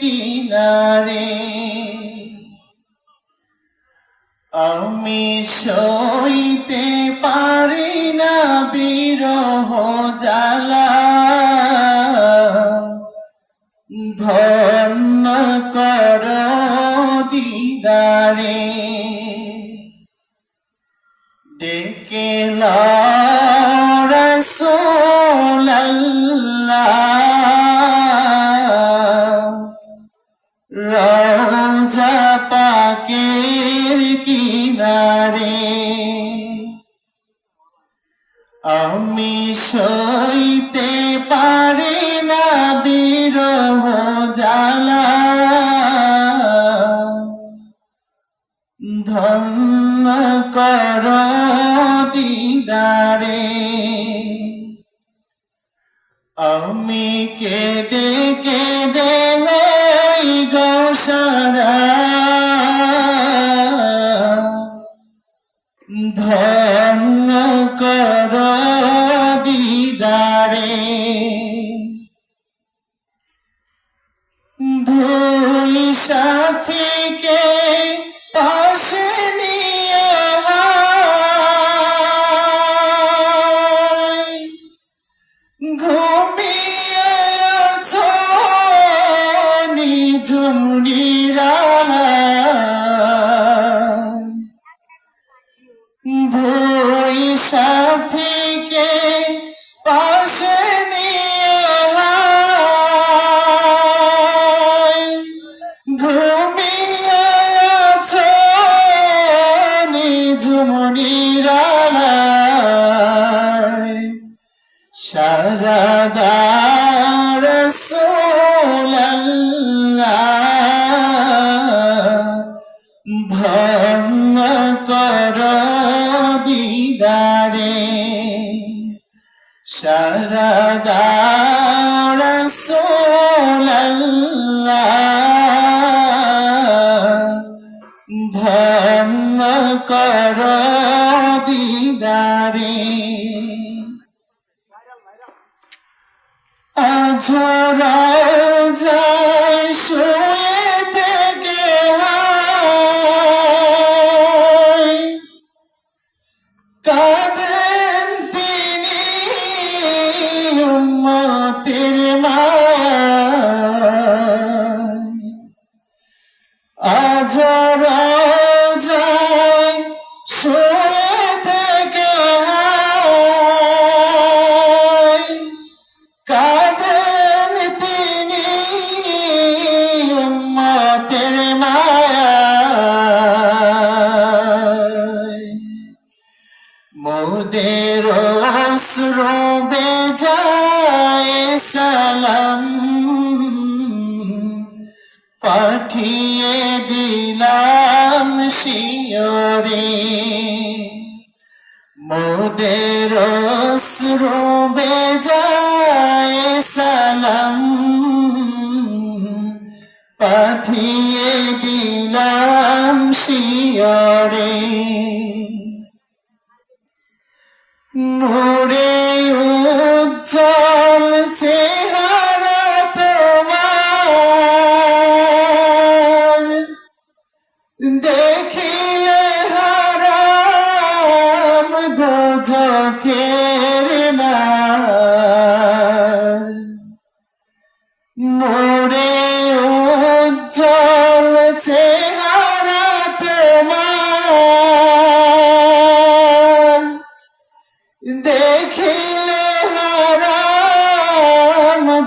কিনারে আমি সইতে পারি না বিরহ জ্বালা ধন্য দিদারে ডেকে কিনারে আমি সইতে পারি না বিরহ ধন্য কর দিদারে আমি কেঁদে কেঁদে গো গৌসারা নিরালায়। দুই সাথীকে পাশে নিয়ে। ঘুমিয়ে আছো নিজুম নিরালায়। সারাদার কর দিদারে সারাদার ধন্য কর দিদারে। আঝরাও উম্মতের মায় পাঠিয়ে দিলাম শিয়রে। মোদের অশ্রবে যায় সালাম। পাঠিয়ে দিলাম শিয়রে। নূরে উজ্জ্বল উজ্জ্বল চেহারা তোমার। দেখিলে হারাম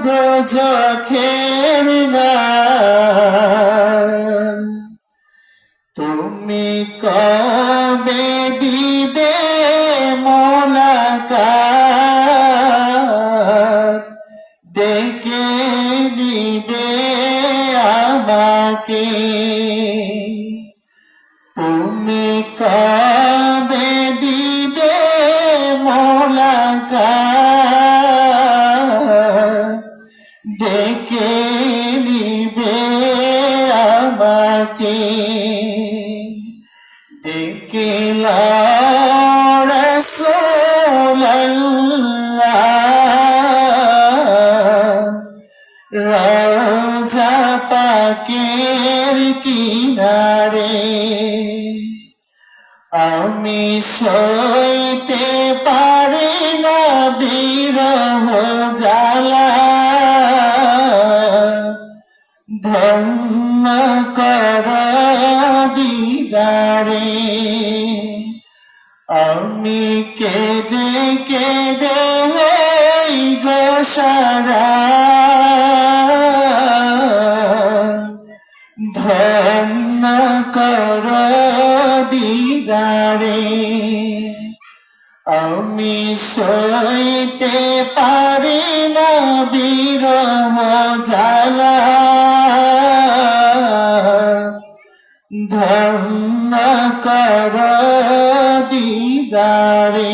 দোজখের তুমি কবে দিবে মোলাকাত আমাকে ডাকে রাজা পাকের কিনারে আমি সইতে পারি না বিরহ জ্বালা। কর দিদারে। আমি কেঁদে কেঁদে গো সারা ধন্য কর দিদারে। আমি সইতে পারি না বিরম জ্বালা। ধন্য কর দিদারে।